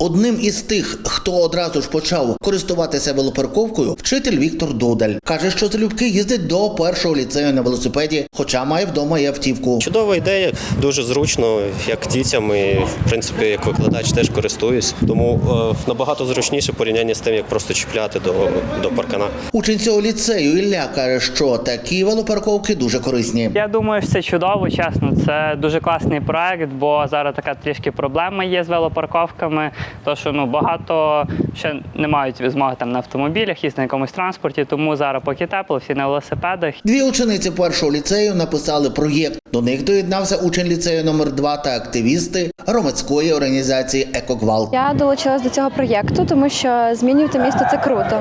Одним із тих, хто одразу ж почав користуватися велопарковкою, вчитель Віктор Дудель каже, що залюбки їздить до першого ліцею на велосипеді, хоча має вдома і автівку. Чудова ідея, дуже зручно, як дітям, і в принципі як викладач теж користуюсь. Тому е, набагато зручніше порівняння з тим, як просто чіпляти до, до паркана. Учень цього ліцею Ілля каже, що такі велопарковки дуже корисні. Я думаю, що це чудово, чесно. Це дуже класний проект, бо зараз така трішки проблема є з велопарковками. То що ну багато ще не мають змоги там на автомобілях, їздити на якомусь транспорті. Тому зараз поки тепло, всі на велосипедах. Дві учениці першого ліцею написали проєкт. До них доєднався учень ліцею номер 2 та активісти громадської організації Екогвалт. Я долучилась до цього проєкту, тому що змінювати місто це круто.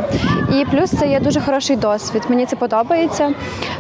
І плюс це є дуже хороший досвід. Мені це подобається,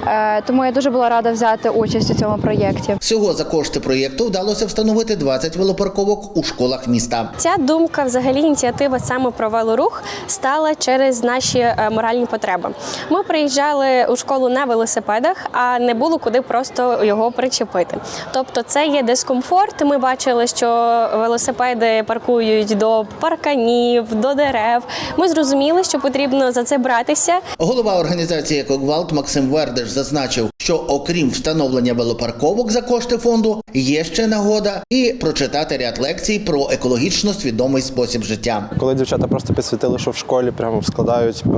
Е, тому я дуже була рада взяти участь у цьому проєкті. Всього за кошти проєкту вдалося встановити 20 велопарковок у школах міста. Ця думка, взагалі, ініціатива саме про велорух стала через наші е, моральні потреби. Ми приїжджали у школу на велосипедах, а не було куди просто його причепити. Тобто, це є дискомфорт. Ми бачили, що велосипеди паркують до парканів, до дерев. Ми зрозуміли, що потрібно за це братися. Голова організації Екогвалт Максим Вердеш зазначив, що окрім встановлення велопарковок за кошти фонду, є ще нагода і прочитати ряд лекцій про екологічно свідомий спосіб життя. Коли дівчата просто підсвітили, що в школі прямо складають е,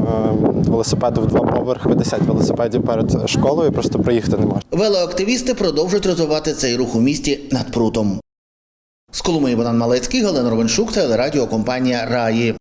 велосипеди в два поверхи, 50 велосипедів перед школою, просто проїхати не можна. Велоактивісти продовжують розвивати цей рух у місті над прутом. З Коломиї Богдан Малецький, Галина Ровеншук, телерадіокомпанія Раї.